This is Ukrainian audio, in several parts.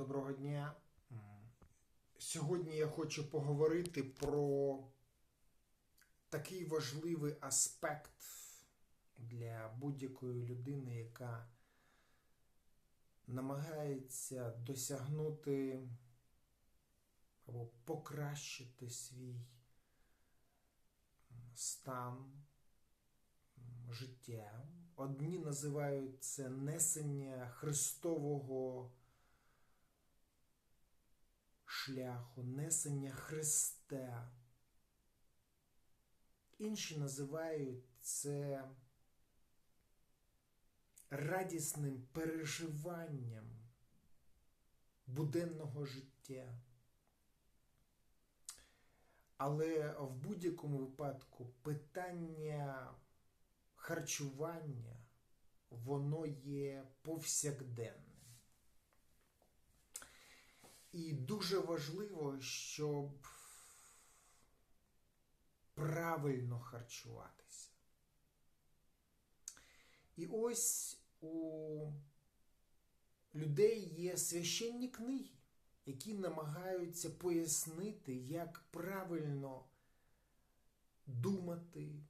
Доброго дня. Сьогодні я хочу поговорити про такий важливий аспект для будь-якої людини, яка намагається досягнути або покращити свій стан життя. Одні називають це несення Христового шляху, несення Христа. Інші називають це радісним переживанням буденного життя. Але в будь-якому випадку питання харчування, воно є повсякденним. І дуже важливо, щоб правильно харчуватися. І ось у людей є священні книги, які намагаються пояснити, як правильно думати,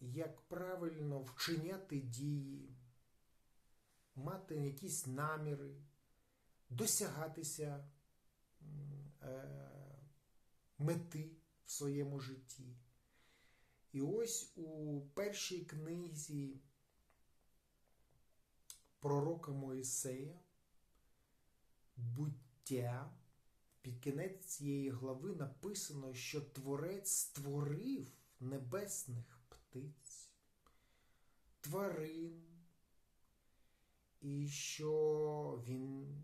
як правильно вчиняти дії, мати якісь наміри, досягатися мети в своєму житті. І ось у першій книзі пророка Моїсея буття під кінець цієї глави написано, що Творець створив небесних птиць, тварин, і що він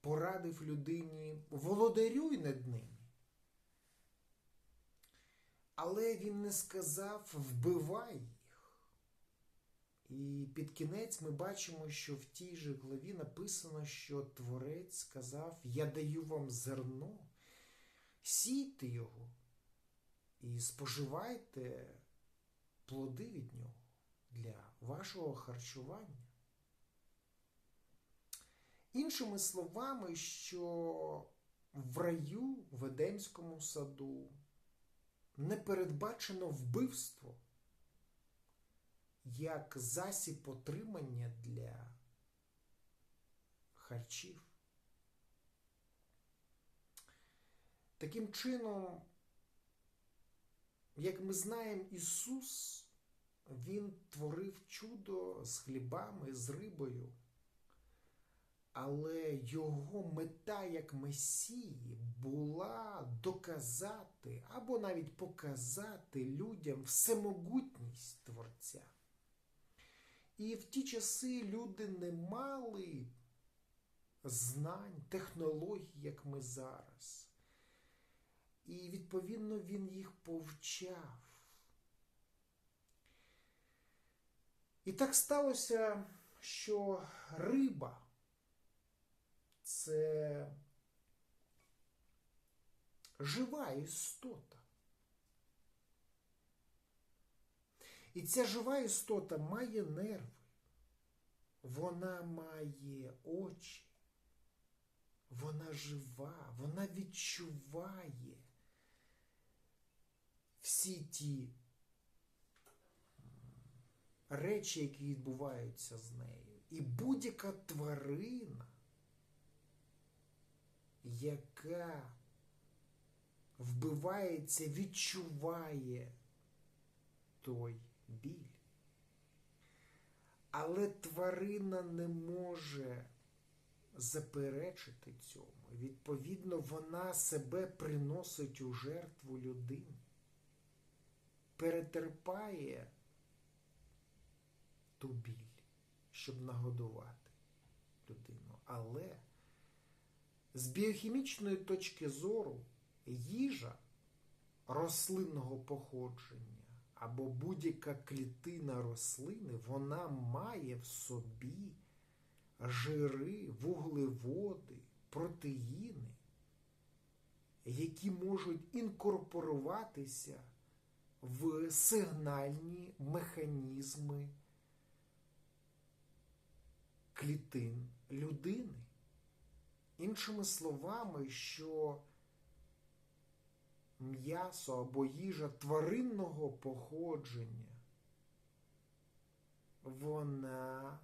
порадив людині володарюй над ними. Але він не сказав вбивай їх. І під кінець ми бачимо, що в тій же главі написано, що Творець сказав: Я даю вам зерно, сійте його і споживайте плоди від нього для вашого харчування. Іншими словами, що в раю в Едемському саду не передбачено вбивство як засіб отримання для харчів. Таким чином, як ми знаємо, Ісус, Він творив чудо з хлібами, з рибою. Але його мета як Месії була доказати або навіть показати людям всемогутність Творця. І в ті часи люди не мали знань, технологій, як ми зараз. І, відповідно, він їх повчав. І так сталося, що риба це жива істота. І ця жива істота має нерви, вона має очі, вона жива, вона відчуває всі ті речі, які відбуваються з нею. І будь-яка тварина яка вбивається, відчуває той біль. Але тварина не може заперечити цьому. Відповідно, вона себе приносить у жертву людини, перетерпає ту біль, щоб нагодувати людину. Але з біохімічної точки зору їжа рослинного походження або будь-яка клітина рослини, вона має в собі жири, вуглеводи, протеїни, які можуть інкорпоруватися в сигнальні механізми клітин людини. Іншими словами, що м'ясо або їжа тваринного походження, вона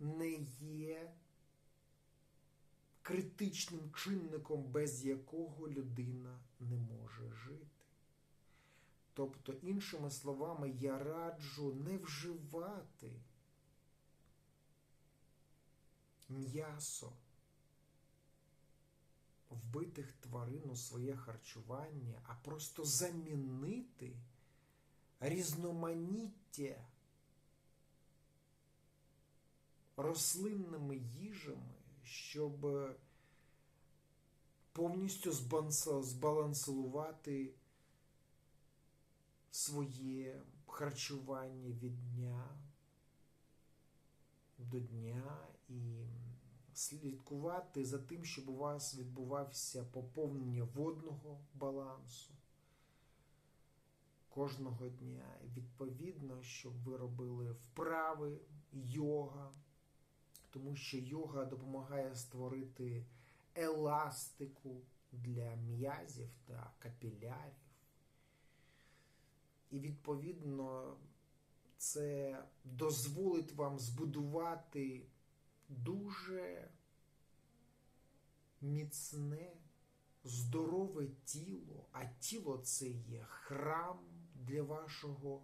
не є критичним чинником, без якого людина не може жити. Тобто, іншими словами, я раджу не вживати м'ясо вбитих тварин у своє харчування, а просто замінити різноманіття рослинними їжами, щоб повністю збалансувати своє харчування від дня до дня і слідкувати за тим, щоб у вас відбувався поповнення водного балансу кожного дня. І відповідно, щоб ви робили вправи, йога, тому що йога допомагає створити еластику для м'язів та капілярів. І відповідно це дозволить вам збудувати дуже міцне, здорове тіло, а тіло це є храм для вашого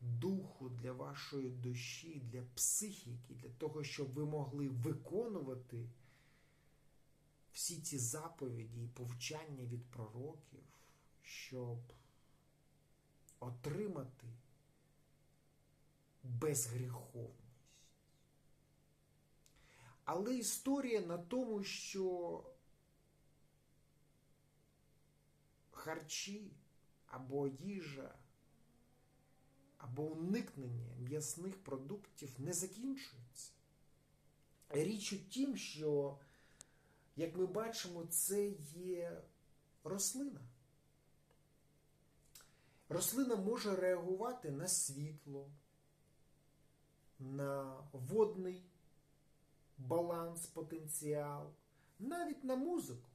духу, для вашої душі, для психіки, для того, щоб ви могли виконувати всі ці заповіді і повчання від пророків, щоб отримати безгріховність. Але історія на тому, що харчі або їжа, або уникнення м'ясних продуктів не закінчується. Річ у тім, що, як ми бачимо, це є рослина. Рослина може реагувати на світло, на водний баланс, потенціал, навіть на музику.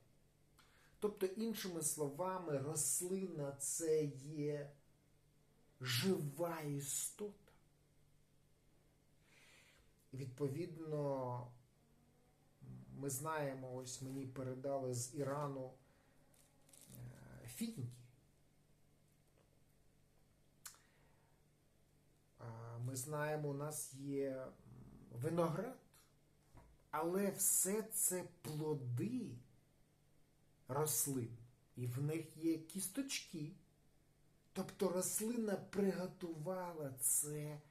Тобто, іншими словами, рослина це є жива істота. Відповідно, ми знаємо, ось мені передали з Ірану фініки. Ми знаємо, у нас є виноград, але все це плоди рослин, і в них є кісточки. Тобто рослина приготувала це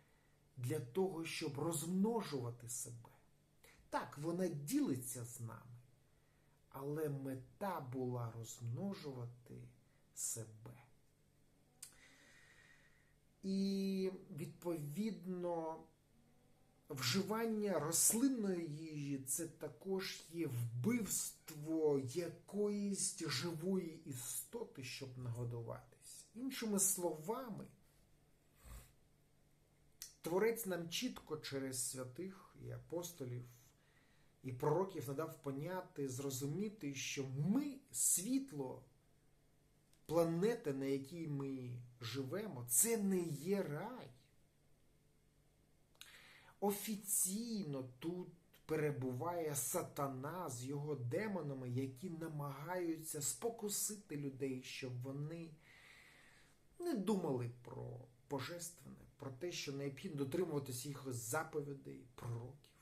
для того, щоб розмножувати себе. Так, вона ділиться з нами, але мета була розмножувати себе. І відповідно вживання рослинної їжі це також є вбивство якоїсь живої істоти, щоб нагодуватись. Іншими словами, Творець нам чітко через святих і апостолів і пророків надав поняти, зрозуміти, що ми світло планети, на якій ми живемо, це не є рай. Офіційно тут перебуває сатана з його демонами, які намагаються спокусити людей, щоб вони не думали про божественне, про те, що необхідно дотримуватися їх заповідей, пророків,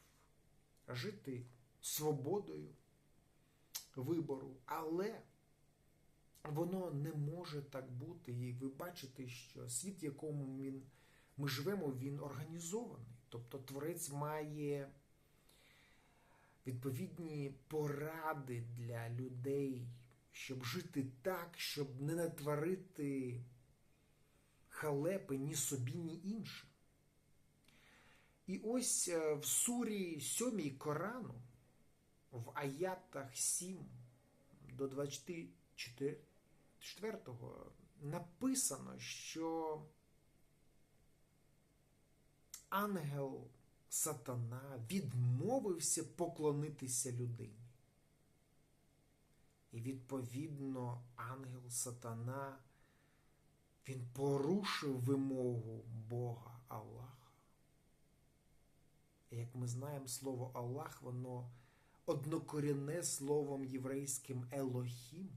жити свободою вибору. Але воно не може так бути. І ви бачите, що світ, в якому він, ми живемо, він організований. Тобто творець має відповідні поради для людей, щоб жити так, щоб не натворити халепи ні собі, ні іншим. І ось в сурі 7 Корану, в аятах 7 до 24 написано, що ангел сатана відмовився поклонитися людині. І відповідно ангел Сатана він порушив вимогу Бога Аллаха. І як ми знаємо, слово Аллах, воно однокорінне словом єврейським Елохім,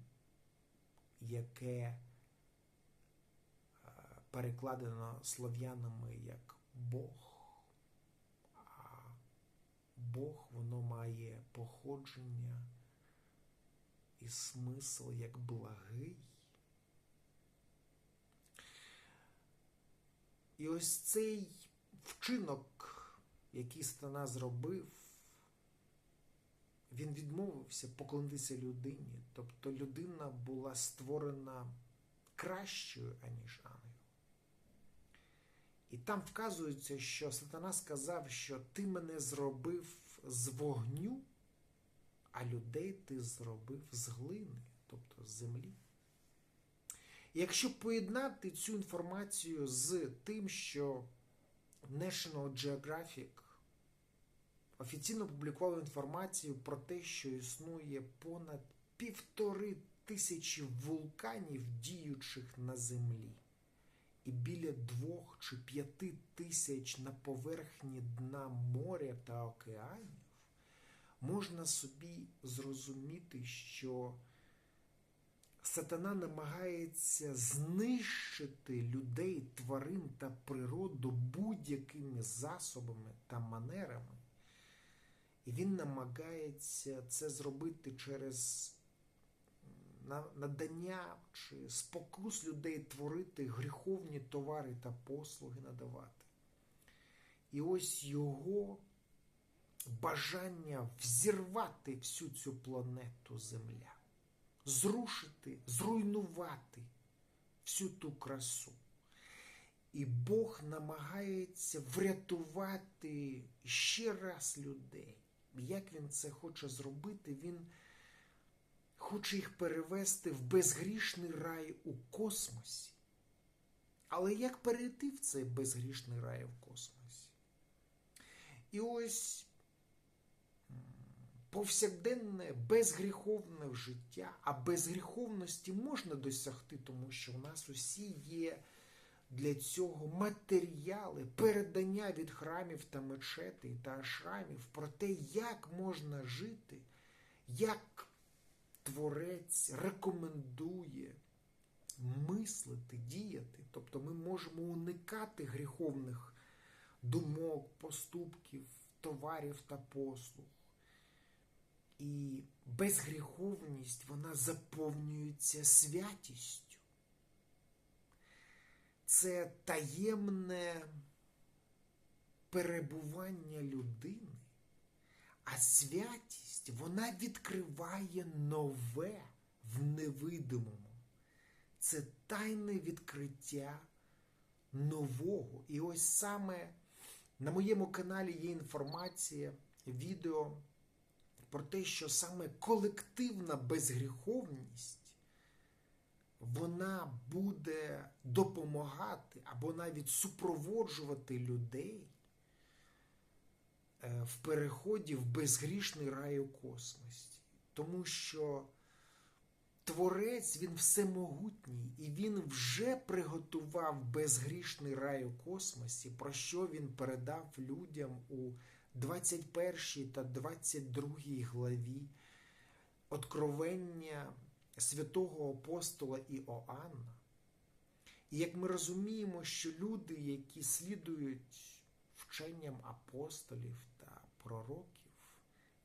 яке е, перекладено слов'янами як Бог. А Бог воно має походження і смисл як благий. І ось цей вчинок, який Стана зробив, він відмовився поклонитися людині. Тобто людина була створена кращою, аніж ангел. І там вказується, що Сатана сказав, що ти мене зробив з вогню, а людей ти зробив з глини, тобто з землі. Якщо поєднати цю інформацію з тим, що National Geographic офіційно публікував інформацію про те, що існує понад півтори тисячі вулканів, діючих на землі, і біля двох чи п'яти тисяч на поверхні дна моря та океанів, можна собі зрозуміти, що Сатана намагається знищити людей, тварин та природу будь-якими засобами та манерами. І він намагається це зробити через надання чи спокус людей творити гріховні товари та послуги надавати. І ось його бажання взірвати всю цю планету Земля зрушити, зруйнувати всю ту красу. І Бог намагається врятувати ще раз людей. Як він це хоче зробити? Він хоче їх перевести в безгрішний рай у космосі. Але як перейти в цей безгрішний рай в космосі? І ось повсякденне безгріховне життя, а безгріховності можна досягти, тому що у нас усі є для цього матеріали, передання від храмів та мечетей та ашрамів про те, як можна жити, як творець рекомендує мислити, діяти. Тобто ми можемо уникати гріховних думок, поступків, товарів та послуг. І безгріховність вона заповнюється святістю. Це таємне перебування людини, а святість вона відкриває нове в невидимому. Це тайне відкриття нового. І ось саме на моєму каналі є інформація, відео про те, що саме колективна безгріховність вона буде допомагати або навіть супроводжувати людей в переході в безгрішний рай у космосі. Тому що Творець він всемогутній, і він вже приготував безгрішний рай у космосі, про що він передав людям у 21 та 22 главі Откровення святого апостола Іоанна. І як ми розуміємо, що люди, які слідують вченням апостолів пророків,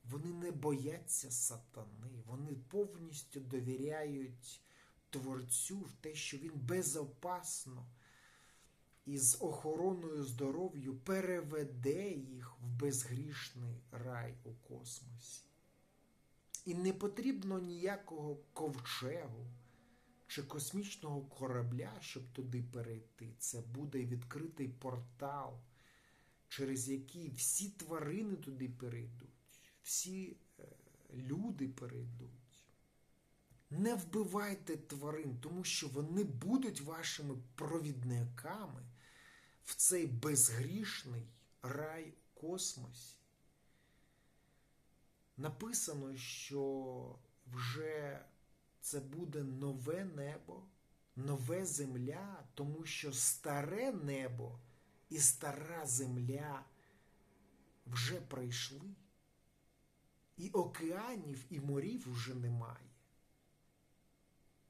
вони не бояться сатани, вони повністю довіряють Творцю в те, що він безопасно із охороною здоров'ю переведе їх в безгрішний рай у космосі. І не потрібно ніякого ковчегу чи космічного корабля, щоб туди перейти. Це буде відкритий портал, через який всі тварини туди перейдуть, всі е, люди перейдуть. Не вбивайте тварин, тому що вони будуть вашими провідниками в цей безгрішний рай у космосі. Написано, що вже це буде нове небо, нове земля, тому що старе небо і стара земля вже пройшли, і океанів і морів вже немає.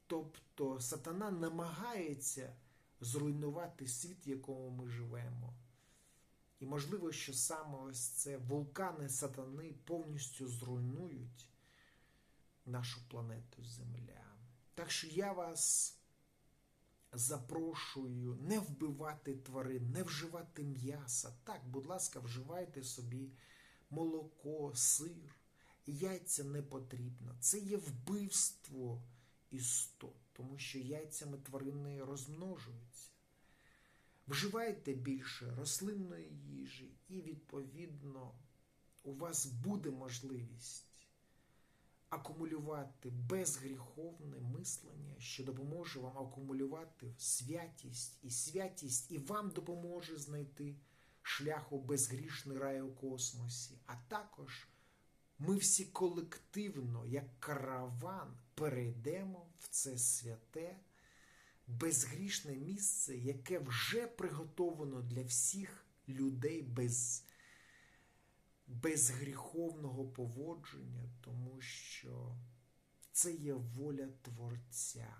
Тобто сатана намагається зруйнувати світ, в якому ми живемо. І можливо, що саме ось це вулкани сатани повністю зруйнують нашу планету Земля. Так що я вас запрошую не вбивати тварин, не вживати м'яса. Так, будь ласка, вживайте собі молоко, сир. Яйця не потрібно. Це є вбивство істот, тому що яйцями тварини розмножуються. Вживайте більше рослинної їжі, і, відповідно, у вас буде можливість акумулювати безгріховне мислення, що допоможе вам акумулювати святість, і святість і вам допоможе знайти шлях у безгрішний рай у космосі. А також ми всі колективно, як караван, перейдемо в це святе, безгрішне місце, яке вже приготовано для всіх людей без безгріховного поводження, тому що це є воля Творця.